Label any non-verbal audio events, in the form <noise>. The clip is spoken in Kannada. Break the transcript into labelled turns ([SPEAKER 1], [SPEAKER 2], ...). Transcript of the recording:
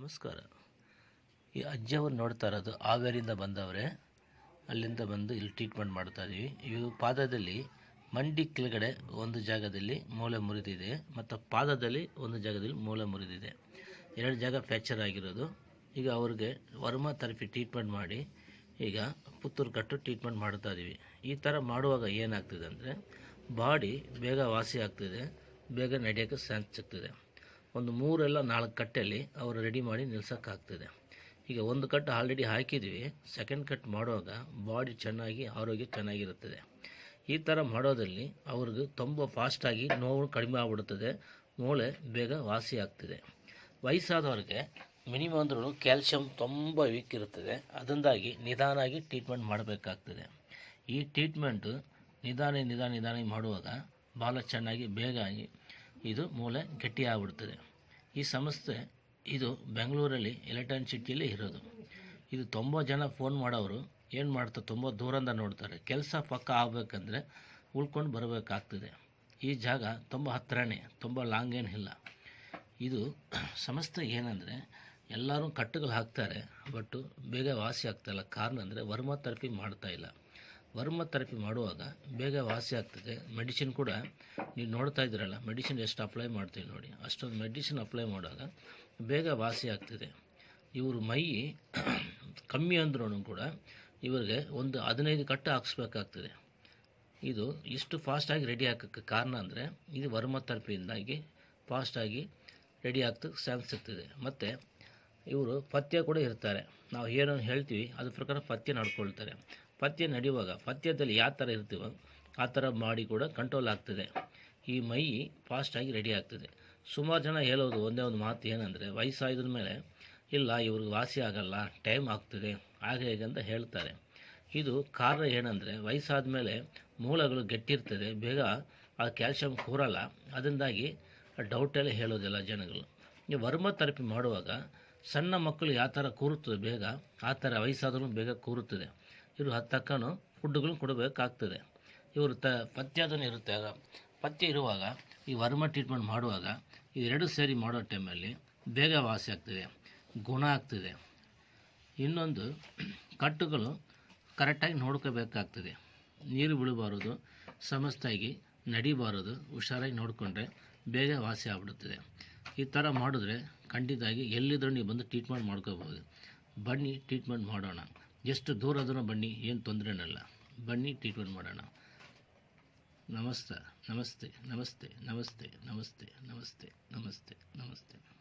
[SPEAKER 1] ನಮಸ್ಕಾರ. ಈ ಅಜ್ಜಿಯವರು ನೋಡ್ತಾ ಇರೋದು ಹಾವೇರಿಯಿಂದ ಬಂದವರೇ. ಅಲ್ಲಿಂದ ಬಂದು ಇಲ್ಲಿ ಟ್ರೀಟ್ಮೆಂಟ್ ಮಾಡ್ತಾ ಇದ್ದೀವಿ ಇವು ಪಾದದಲ್ಲಿ ಮಂಡಿ ಕೆಳಗಡೆ ಒಂದು ಜಾಗದಲ್ಲಿ ಮೂಳೆ ಮುರಿದಿದೆ ಮತ್ತು ಪಾದದಲ್ಲಿ ಒಂದು ಜಾಗದಲ್ಲಿ ಮೂಳೆ ಮುರಿದಿದೆ. ಎರಡು ಜಾಗ ಫ್ಯಾಕ್ಚರ್ ಆಗಿರೋದು. ಈಗ ಅವ್ರಿಗೆ ವರ್ಮ ಥೆರಪಿ ಟ್ರೀಟ್ಮೆಂಟ್ ಮಾಡಿ ಈಗ ಪುತ್ತೂರು ಕಟ್ಟು ಟ್ರೀಟ್ಮೆಂಟ್ ಮಾಡ್ತಾ ಇದ್ದೀವಿ ಈ ಥರ ಮಾಡುವಾಗ ಏನಾಗ್ತಿದೆ ಅಂದರೆ ಬಾಡಿ ಬೇಗ ವಾಸಿ ಆಗ್ತಿದೆ. ಬೇಗ ನಡೆಯೋಕ್ಕೆ ಚಾನ್ಸ್ ಸಿಗ್ತಿದೆ ಒಂದು ಮೂರೆಲ್ಲ ನಾಲ್ಕು ಕಟ್ಟೆಯಲ್ಲಿ ಅವರು ರೆಡಿ ಮಾಡಿ ನಿಲ್ಸೋಕ್ಕಾಗ್ತದೆ ಈಗ ಒಂದು ಕಟ್ ಆಲ್ರೆಡಿ ಹಾಕಿದ್ವಿ. ಸೆಕೆಂಡ್ ಕಟ್ ಮಾಡುವಾಗ ಬಾಡಿ ಚೆನ್ನಾಗಿ, ಆರೋಗ್ಯ ಚೆನ್ನಾಗಿರುತ್ತದೆ. ಈ ಥರ ಮಾಡೋದ್ರಲ್ಲಿ ಅವ್ರಿಗೆ ತುಂಬ ಫಾಸ್ಟಾಗಿ ನೋವು ಕಡಿಮೆ ಆಗ್ಬಿಡುತ್ತದೆ. ಮೂಳೆ ಬೇಗ ವಾಸಿ ಆಗ್ತದೆ. ವಯಸ್ಸಾದವ್ರಿಗೆ ಮಿನಿಮಮ್ ಅಂದ್ರೂ ಕ್ಯಾಲ್ಶಿಯಂ ತುಂಬ ವೀಕ್ ಇರುತ್ತದೆ. ಅದರಿಂದಾಗಿ ನಿಧಾನಾಗಿ ಟ್ರೀಟ್ಮೆಂಟ್ ಮಾಡಬೇಕಾಗ್ತದೆ. ಈ ಟ್ರೀಟ್ಮೆಂಟು ನಿಧಾನ ನಿಧಾನ ನಿಧಾನ ಮಾಡುವಾಗ ಭಾಳ ಚೆನ್ನಾಗಿ, ಬೇಗ ಆಗಿ ಇದು ಮೂಳೆ ಗಟ್ಟಿ ಆಗ್ಬಿಡ್ತದೆ ಈ ಸಂಸ್ಥೆ ಇದು ಬೆಂಗಳೂರಲ್ಲಿ ಎಲೆಕ್ಟ್ರಾನ್ ಸಿಟಿಯಲ್ಲಿ ಇರೋದು. ಇದು ತುಂಬ ಜನ ಫೋನ್ ಮಾಡೋರು ಏನು ಮಾಡ್ತಾರೆ ತುಂಬ ದೂರಿಂದ ನೋಡ್ತಾರೆ. ಕೆಲಸ ಪಕ್ಕ ಆಗಬೇಕಂದ್ರೆ ಉಳ್ಕೊಂಡು ಬರಬೇಕಾಗ್ತದೆ. ಈ ಜಾಗ ತುಂಬ ಹತ್ತಿರನೇ ತುಂಬ ಲಾಂಗ್ ಏನಿಲ್ಲ ಇದು ಸಂಸ್ಥೆ ಏನಂದರೆ ಎಲ್ಲರೂ ಕಟ್ಟುಗಳು ಹಾಕ್ತಾರೆ ಬಟ್ಟು ಬೇಗ ವಾಸಿ ಆಗ್ತಾಯಿಲ್ಲ ಕಾರಣ ಅಂದರೆ ವರ್ಮ ಥೆರಪಿ ಮಾಡ್ತಾ ಇಲ್ಲ. ವರ್ಮ ಥೆರಪಿ ಮಾಡುವಾಗ ಬೇಗ ವಾಸಿ ಆಗ್ತದೆ. ಮೆಡಿಸಿನ್ ಕೂಡ ನೀವು ನೋಡ್ತಾ ಇದ್ದೀರಲ್ಲ, ಮೆಡಿಸಿನ್ ಎಷ್ಟು ಅಪ್ಲೈ ಮಾಡ್ತೀವಿ ನೋಡಿ. ಅಷ್ಟೊಂದು ಮೆಡಿಸಿನ್ ಅಪ್ಲೈ ಮಾಡುವಾಗ ಬೇಗ ವಾಸಿ ಆಗ್ತದೆ. ಇವರು ಮೈ <coughs> ಕಮ್ಮಿ ಅಂದ್ರೂ ಕೂಡ ಇವರಿಗೆ ಒಂದು ಹದಿನೈದು ಕಟ್ಟು ಹಾಕ್ಸ್ಬೇಕಾಗ್ತದೆ. ಇದು ಇಷ್ಟು ಫಾಸ್ಟಾಗಿ ರೆಡಿ ಹಾಕೋಕ್ಕೆ ಕಾರಣ ಅಂದರೆ ಇದು ವರ್ಮ ಥೆರಪಿಯಿಂದಾಗಿ ಫಾಸ್ಟಾಗಿ ರೆಡಿ ಆಗ್ತಕ್ಕೆ ಚಾನ್ಸ್ ಸಿಗ್ತದೆ ಮತ್ತು ಇವರು ಪಥ್ಯ ಕೂಡ ಇರ್ತಾರೆ. ನಾವು ಏನೋ ಹೇಳ್ತೀವಿ, ಅದ್ರ ಪ್ರಕಾರ ಪಥ್ಯ ನಡ್ಕೊಳ್ತಾರೆ. ಪಥ್ಯ ನಡೆಯುವಾಗ, ಪಥ್ಯದಲ್ಲಿ ಯಾವ ಥರ ಇರ್ತೀವೋ ಆ ಥರ ಮಾಡಿ ಕೂಡ ಕಂಟ್ರೋಲ್ ಆಗ್ತದೆ. ಈ ಮೈ ಫಾಸ್ಟಾಗಿ ರೆಡಿ ಆಗ್ತದೆ. ಸುಮಾರು ಜನ ಹೇಳೋದು ಒಂದೇ ಒಂದು ಮಾತು ಏನಂದರೆ ವಯಸ್ಸಾಗಿದ್ರ ಮೇಲೆ, ಇಲ್ಲ, ಇವ್ರಿಗೆ ವಾಸಿ ಆಗಲ್ಲ ಟೈಮ್ ಆಗ್ತದೆ, ಹಾಗೆ ಹೇಗೆ ಅಂತ ಹೇಳ್ತಾರೆ. ಇದು ಕಾರಣ ಏನಂದರೆ, ವಯಸ್ಸಾದ ಮೇಲೆ ಮೂಲಗಳು ಗಟ್ಟಿರ್ತದೆ, ಬೇಗ ಆ ಕ್ಯಾಲ್ಶಿಯಂ ಕೂರಲ್ಲ. ಅದರಿಂದಾಗಿ ಡೌಟೆಲ್ಲ ಹೇಳೋದಿಲ್ಲ ಜನಗಳು. ಈ ವರ್ಮ ಥೆರಪಿ ಮಾಡುವಾಗ ಸಣ್ಣ ಮಕ್ಕಳು ಯಾವ ಥರ ಕೂರುತ್ತದೆ ಬೇಗ, ಆ ಥರ ವಯಸ್ಸಾದ್ರೂ ಬೇಗ ಕೂರುತ್ತದೆ. ಇವರು ತಕ್ಕನು ಫುಡ್ಡುಗಳನ್ನ ಕೊಡಬೇಕಾಗ್ತದೆ. ಇವರು ತ ಪಥ್ಯದನ್ನು ಇರುತ್ತೆ. ಆಗ ಪಥ್ಯ ಇರುವಾಗ ಈ ವರ್ಮ ಟ್ರೀಟ್ಮೆಂಟ್ ಮಾಡುವಾಗ ಇವೆರಡು ಸೇರಿ ಮಾಡೋ ಟೈಮಲ್ಲಿ ಬೇಗ ವಾಸಿ ಆಗ್ತದೆ, ಗುಣ ಆಗ್ತದೆ. ಇನ್ನೊಂದು ಕಟ್ಟುಗಳು ಕರೆಕ್ಟಾಗಿ ನೋಡ್ಕೋಬೇಕಾಗ್ತದೆ. ನೀರು ಬೀಳಬಾರದು ಸಮಸ್ತಾಗಿ ನಡಿಬಾರದು, ಹುಷಾರಾಗಿ ನೋಡಿಕೊಂಡ್ರೆ ಬೇಗ ವಾಸಿ ಆಗ್ಬಿಡುತ್ತದೆ. ಈ ಥರ ಮಾಡಿದ್ರೆ ಖಂಡಿತವಾಗಿ ಎಲ್ಲಿದ್ರೂ ನೀವು ಬಂದು ಟ್ರೀಟ್ಮೆಂಟ್ ಮಾಡ್ಕೋಬೋದು ಬನ್ನಿ ಟ್ರೀಟ್ಮೆಂಟ್ ಮಾಡೋಣ. ಎಷ್ಟು ದೂರ ಆದರೂ ಬನ್ನಿ, ಏನು ತೊಂದರೆನಲ್ಲ ಬನ್ನಿ ಟ್ರೀಟ್ಮೆಂಟ್ ಮಾಡೋಣ. ನಮಸ್ತೆ ನಮಸ್ತೆ ನಮಸ್ತೆ ನಮಸ್ತೆ ನಮಸ್ತೆ ನಮಸ್ತೆ ನಮಸ್ತೆ ನಮಸ್ತೆ.